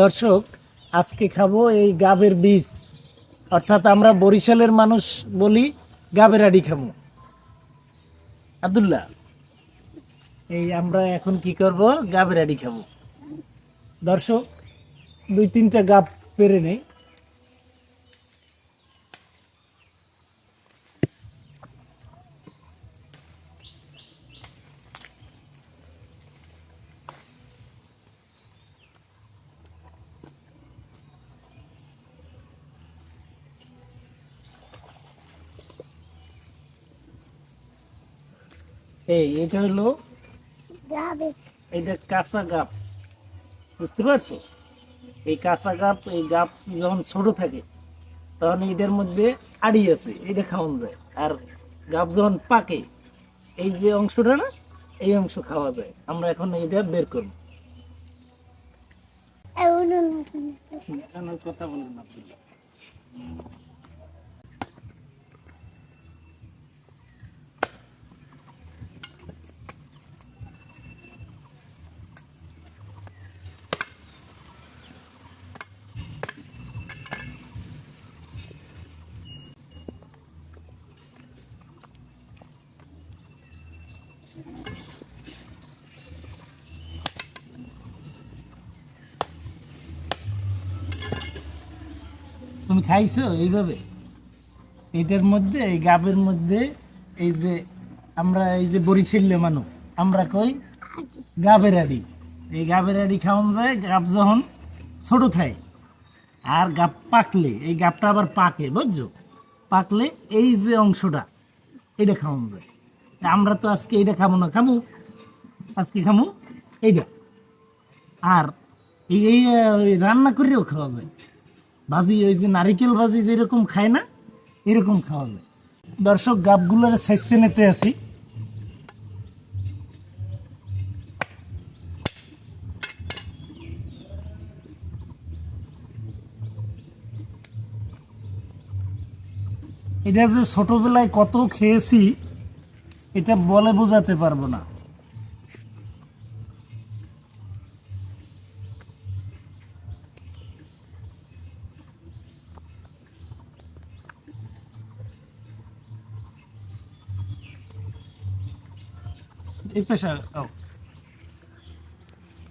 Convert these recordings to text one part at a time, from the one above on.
দর্শক, আজকে খাব এই গাবের বীজ। অর্থাৎ আমরা বরিশালের মানুষ বলি গাবের আড়ি খাব। আবদুল্লাহ, এই আমরা এখন কি করব? গাবের আড়ি খাব। দর্শক, দুই তিনটা গাব পেরে নেই। এই এটা হলো এটা কাঁচা গাব। বুঝতে পারছ? এই কাঁচা গাব এই গাব যখন ছোট থাকে তখন এটার মধ্যে আড়ি আছে এটা খাওয়ান যায়। আর গাব যখন পাকে এই যে অংশটা না এই অংশ খাওয়া যায়। আমরা এখন এটা বের করব। কথা বলেন আব্দুল্লাহ। তুমি খাইছো এইভাবে? এটার মধ্যে, এই গাবের মধ্যে, এই যে আমরা, এই যে বরিশাল্য মানুষ আমরা কই গাবের আড়ি। এই গাবের আড়ি খাওয়ান যায়, গাব যখন ছোট থাকে, আর গাব পাকলে, এই গাবটা আবার পাকে, বুঝছ? পাকলে এই যে অংশটা, এটা খাওয়ান যায়। আমরা তো আজকে এইটা খাব না, খাব? আজকে খাব এইটা। আর এই রান্না করেও খাওয়া যায়। ভাজি ওই যে নারিকেল ভাজি যেরকম খায় না, এরকম খাওয়া যায়। দর্শক, গাবগুলোর সেচে নিতে আসি। এটা যে ছোটবেলায় কত খেয়েছি, এটা বলে বোঝাতে পারব না। এই পেশা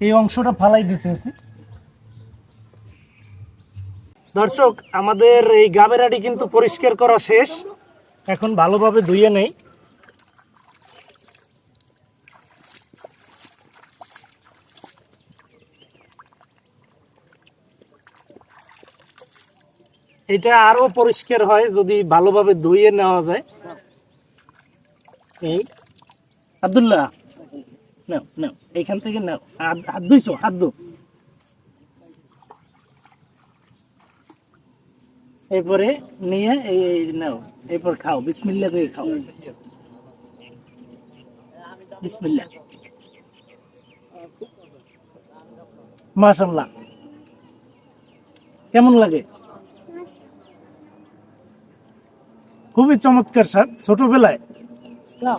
এই অংশটা ফালাই দিতেছি দর্শক, আমাদের এই গাবেরাটি কিন্তু পরিষ্কার করা শেষ। এখন ভালোভাবে ধুয়ে নেই। এটা আরও পরিষ্কার হয় যদি ভালোভাবে ধুয়ে নেওয়া যায়। এই। আব্দুল্লাহ নাও নাও এইখান থেকে নাও হাত হাত এরপরে নিয়ে এই এই নাও এরপর খাও বিসমিল্লা করে খাও। বিসমিল্লা মাশাল্লাহ কেমন লাগে? খুবই চমৎকার স্বাদ। ছোটবেলায়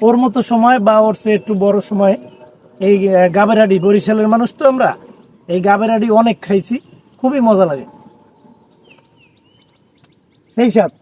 ওর মতো সময় বা ওর চেয়ে একটু বড় সময় এই গাবের গাবেরাডি, বরিশালের মানুষ তো আমরা। এই গাবেরাডি অনেক খাইছি, খুবই মজা লাগে। সেই সাথ।